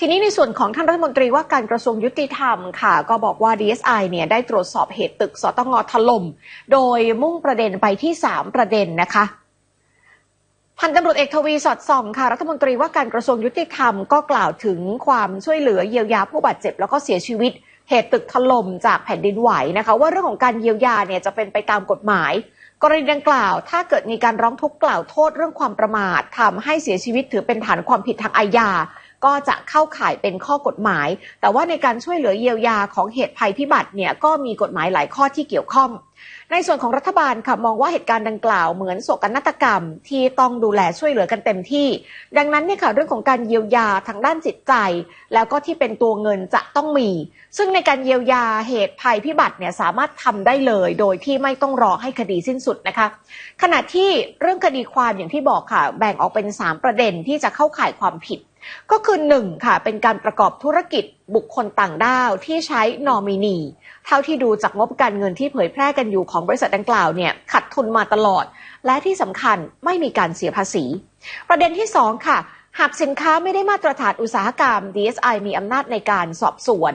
ทีนี้ในส่วนของท่านรัฐมนตรีว่าการกระทรวงยุติธรรมค่ะ ก็บอกว่า DSI เนี่ยได้ตรวจสอบเหตุตึกสตงถล่ม โดยมุ่งประเด็นไปที่ 3 ประเด็นนะคะพันตำรวจเอกทวีสอดส่องค่ะ รัฐมนตรีว่าการกระทรวงยุติธรรมก็กล่าวถึงความช่วยเหลือเยียวยาผู้บาดเจ็บ แล้วก็เสียชีวิต เหตุตึกถล่มจากแผ่นดินไหวนะคะ ว่าเรื่องของการเยียวยาเนี่ยจะเป็นไปตามกฎหมาย กรณีดังกล่าว ถ้าเกิดมีการร้องทุกข์กล่าวโทษเรื่องความประมาททำให้เสียชีวิตถือเป็นฐานความผิดทางอาญา ก็จะเข้าข่ายเป็นข้อกฎหมาย แต่ว่าในการช่วยเหลือเยียวยาของเหตุภัยพิบัติเนี่ยก็มีกฎหมายหลายข้อที่เกี่ยวข้อง ในส่วนของรัฐบาลค่ะมองว่าเหตุการณ์ดังกล่าวเหมือนโศกนาฏกรรม ที่ต้องดูแลช่วยเหลือกันเต็มที่ ดังนั้นเนี่ยค่ะเรื่องของการเยียวยาทางด้านจิตใจ แล้วก็ที่เป็นตัวเงินจะต้องมี ซึ่งในการเยียวยาเหตุภัยพิบัติเนี่ยสามารถทำได้เลย โดยที่ไม่ต้องรอให้คดีสิ้นสุดนะคะ ขณะที่เรื่องคดีความอย่างที่บอกค่ะ แบ่งออกเป็น 3 ประเด็นที่จะเข้าข่ายความผิด ก็คือ1ค่ะเป็นการประกอบธุรกิจ บุคคลต่างด้าวที่ใช้นอมินี เท่าที่ดูจากงบการเงินที่เผยแพร่กันอยู่ของบริษัทดังกล่าวเนี่ยขัดทุนมาตลอด และที่สำคัญไม่มีการเสียภาษี ประเด็นที่ 2 ค่ะ หากสินค้าไม่ได้มาตรฐานอุตสาหกรรม DSI มีอำนาจในการสอบสวน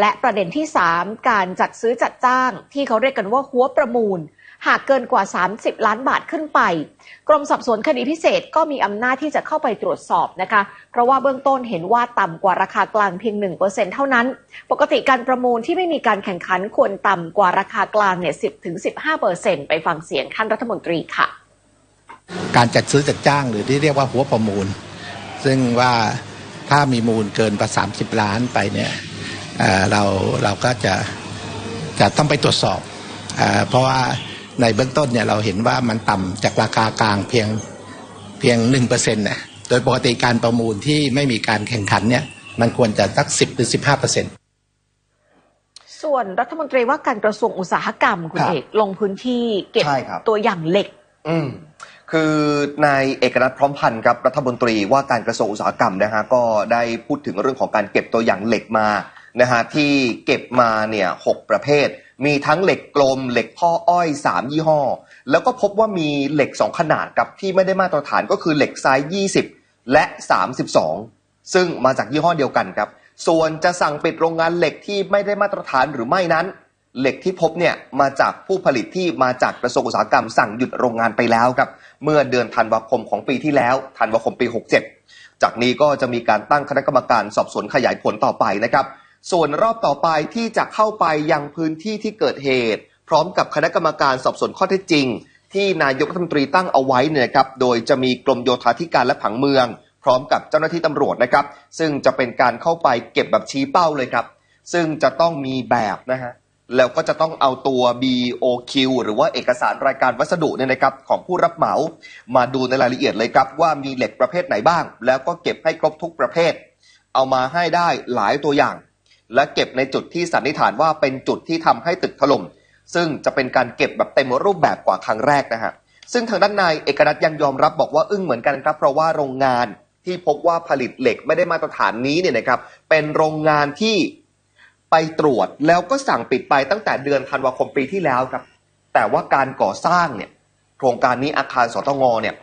และประเด็นที่ 3 การจัดซื้อจัดจ้าง ที่เขาเรียกกันว่าหัวประมูล หากเกินกว่า 30 ล้านบาทขึ้นไป กรมสอบสวนคดีพิเศษก็มีอำนาจที่จะเข้าไปตรวจสอบนะคะ เพราะว่าเบื้องต้นเห็นว่าต่ำกว่าราคากลางเพียง 1%เท่านั้น ปกติการประมูลที่ไม่มีการแข่งขันควรต่ำกว่าราคากลางเนี่ย 10-15%ไปฟังเสียงท่านรัฐมนตรีค่ะ การจัดซื้อจัดจ้างหรือที่เรียกว่าหัวประมูล ซึ่งว่าถ้ามีมูลเกินประสามสิบล้านไปเนี่ยเเราเราก็จะจะต้องไปตรวจสอบอเพราะว่า ในเบื้องต้นเนี่ยเราเห็นว่ามันต่ำจากราคากลางเพียงเพียงหนึ่งเปอร์เซ็นต์นะโดยปกติการประมูลที่ไม่มีการแข่งขันเนี่ยมันควรจะสักสิบหรือสิบห้าเปอร์เซ็นต์ส่วนรัฐมนตรีว่าการกระทรวงอุตสาหกรรมคุณครับเอกลงพื้นที่เก็บใช่ครับตัวอย่างเหล็ก อืมคือนายเอกนัทพร้อมพันธ์ครับรัฐมนตรีว่าการกระทรวงอุตสาหกรรมนะฮะก็ได้พูดถึงเรื่องของการเก็บตัวอย่างเหล็กมา นะฮะที่เก็บมาเนี่ยหกประเภท มีทั้งเหล็กกลม เหล็กพ่ออ้อย 3 ยี่ห้อ แล้วก็พบว่ามีเหล็ก 2 ขนาดกับที่ไม่ได้มาตรฐานก็คือเหล็กไซส์20 และ 32 ซึ่งมาจากยี่ห้อเดียวกันครับ ส่วนจะสั่งปิดโรงงานเหล็กที่ไม่ได้มาตรฐานหรือไม่นั้น เหล็กที่พบเนี่ยมาจากผู้ผลิตที่มาจากกระทรวงอุตสาหกรรมสั่งหยุดโรงงานไปแล้วครับเมื่อเดือนธันวาคมของปีที่แล้วธันวาคมปี 67 จากนี้ก็จะมีการตั้งคณะกรรมการสอบสวนขยายผลต่อไปนะครับ ส่วนรอบต่อไปที่จะเข้าไปยังพื้นที่ที่เกิดเหตุ พร้อมกับคณะกรรมการสอบสวนข้อเท็จจริง ที่นายกรัฐมนตรีตั้งเอาไว้เนี่ยครับโดยจะมีกรมโยธาธิการและผังเมือง พร้อมกับเจ้าหน้าที่ตำรวจนะครับ ซึ่งจะเป็นการเข้าไปเก็บแบบชี้เป้าเลยครับ ซึ่งจะต้องมีแบบนะฮะแล้วก็จะต้องเอาตัว BOQ หรือว่าเอกสารรายการวัสดุเนี่ยนะครับของผู้รับเหมา มาดูในรายละเอียดเลยครับ ว่ามีเหล็กประเภทไหนบ้าง แล้วก็เก็บให้ครบทุกประเภท เอามาให้ได้หลายตัวอย่าง และเก็บในจุดที่สันนิษฐานว่าเป็นจุดที่ทำให้ตึกถล่มซึ่งจะเป็นการเก็บแบบเต็มรูปแบบกว่าครั้งแรกนะฮะซึ่งทางด้านนายเอกนัทยังยอมรับบอกว่าอึ้งเหมือนกันครับ เพราะว่าโรงงานที่พบว่าผลิตเหล็กไม่ได้มาตรฐานนี้เนี่ยนะครับ เป็นโรงงานที่ไปตรวจแล้วก็สั่งปิดไปตั้งแต่เดือนธันวาคมปีที่แล้วครับ แต่ว่าการก่อสร้างเนี่ยโครงการนี้อาคารสตงเนี่ย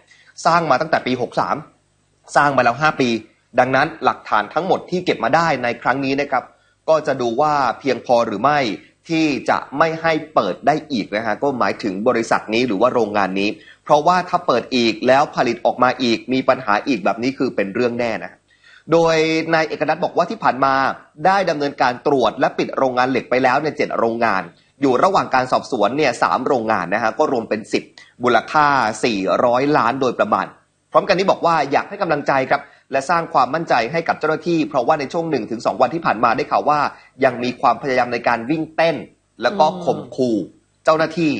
สร้างมาตั้งแต่ปี 63 สร้างมาแล้ว 5 ปี ดังนั้นหลักฐานทั้งหมดที่เก็บมาได้ในครั้งนี้นะครับ ก็จะดูว่าเพียงพอหรือไม่ที่จะไม่ให้เปิดได้อีกนะฮะก็หมายถึงบริษัทนี้หรือว่าโรงงานนี้ เพราะว่าถ้าเปิดอีกแล้วผลิตออกมาอีกมีปัญหาอีกแบบนี้คือเป็นเรื่องแน่นะโดยนายเอกนัทบอกว่าที่ผ่านมาได้ดำเนินการตรวจและปิดโรงงานเหล็กไปแล้วเนี่ยเจ็ดโรงงาน อยู่ระหว่างการสอบสวนเนี่ยสามโรงงานนะฮะก็รวมเป็น10มูลค่า 400 ล้านโดยประมาณ พร้อมกันนี้บอกว่าอยากให้กำลังใจครับ และสร้างความมั่นใจให้กับเจ้าหน้าที่ เพราะว่าในช่วง 1-2 วันที่ผ่านมาได้ข่าวว่า ยังมีความพยายามในการวิ่งเต้น แล้วก็ข่มขู่เจ้าหน้าที่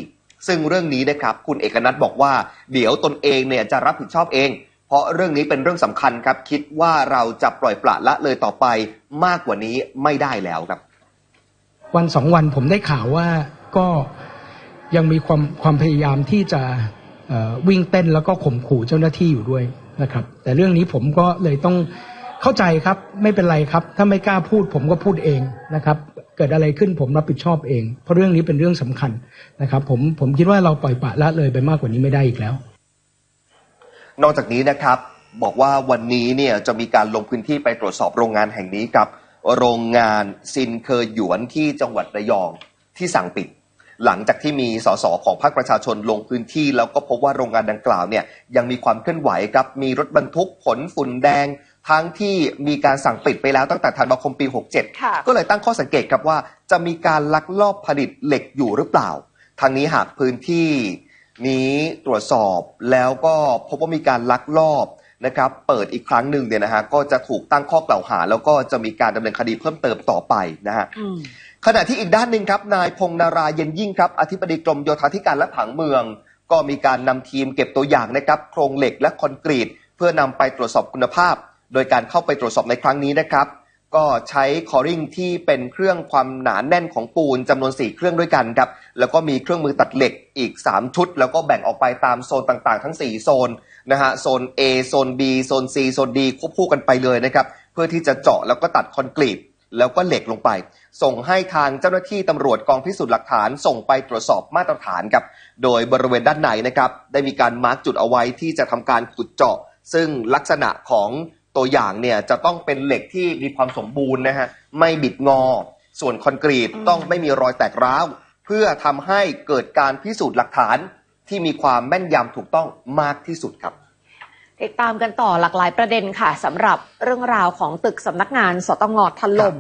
ซึ่งเรื่องนี้นะครับคุณเอกนัทบอกว่า เดี๋ยวตนเองเนี่ยจะรับผิดชอบเอง เพราะเรื่องนี้เป็นเรื่องสำคัญครับ คิดว่าเราจะปล่อยปละละเลยต่อไปมากกว่านี้ไม่ได้แล้วครับ วันสองวันผมได้ข่าวว่าก็ยังมีความความพยายามที่จะวิ่งเต้นแล้วก็ข่มขู่เจ้าหน้าที่อยู่ด้วย นะครับ แต่เรื่องนี้ผมก็เลยต้องเข้าใจครับ ไม่เป็นไรครับ ถ้าไม่กล้าพูดผมก็พูดเองนะครับ เกิดอะไรขึ้นผมรับผิดชอบเอง เพราะเรื่องนี้เป็นเรื่องสำคัญนะครับ ผมผมคิดว่าเราปล่อยปละละเลยไปมากกว่านี้ไม่ได้อีกแล้ว นอกจากนี้นะครับบอกว่าวันนี้เนี่ยจะมีการลงพื้นที่ไปตรวจสอบโรงงานแห่งนี้กับ โรงงานซินเคอหยวนที่จังหวัดระยองที่สั่งปิด หลังจากที่มีสสของพรรคประชาชนลงพื้นที่ แล้วก็พบว่าโรงงานดังกล่าวเนี่ยยังมีความเคลื่อนไหวครับมีรถบรรทุกขนฝุ่นแดงทั้งที่มีการสั่งปิดไปแล้วตั้งแต่ธันวาคมปี 67ค่ะก็เลยตั้งข้อสังเกตครับว่า จะมีการลักลอบผลิตเหล็กอยู่หรือเปล่า ทางนี้หากพื้นที่นี้ตรวจสอบแล้วก็พบว่ามีการลักลอบนะครับเปิดอีกครั้งหนึ่งเนี่ยนะฮะก็จะถูกตั้งข้อกล่าวหา แล้วก็จะมีการดำเนินคดีเพิ่มเติมต่อไปนะฮะอืม ขณะที่อีกด้านหนึ่งครับนายพงนาราเย็นยิ่งครับอธิบดีกรมโยธาธิการและผังเมือง ก็มีการนำทีมเก็บตัวอย่างนะครับโครงเหล็กและคอนกรีต เพื่อนำไปตรวจสอบคุณภาพ โดยการเข้าไปตรวจสอบในครั้งนี้นะครับ ก็ใช้คอริ่งที่เป็นเครื่องความหนาแน่นของปูนจำนวน 4 เครื่องด้วยกันครับแล้วก็มีเครื่องมือตัดเหล็กอีก 3 ชุด แล้วก็แบ่งออกไปตามโซนต่างๆ ทั้ง 4 โซนนะฮะโซน A โซน B โซน C โซน D ควบคู่กันไปเลยนะครับเพื่อที่จะเจาะแล้วก็ตัดคอนกรีต แล้วก็เหล็กลงไป ส่งให้ทางเจ้าหน้าที่ตำรวจกองพิสูจน์หลักฐานส่งไปตรวจสอบมาตรฐานครับ โดยบริเวณด้านในนะครับได้มีการมาร์กจุดเอาไว้ที่จะทำการขุดเจาะ ซึ่งลักษณะของตัวอย่างเนี่ยจะต้องเป็นเหล็กที่มีความสมบูรณ์นะฮะไม่บิดงอ ส่วนคอนกรีตอืมต้องไม่มีรอยแตกร้าว เพื่อทำให้เกิดการพิสูจน์หลักฐานที่มีความแม่นยำถูกต้องมากที่สุดครับ ติดตามกันต่อหลากหลายประเด็นค่ะสำหรับเรื่องราวของตึกสำนักงานสตงถล่ม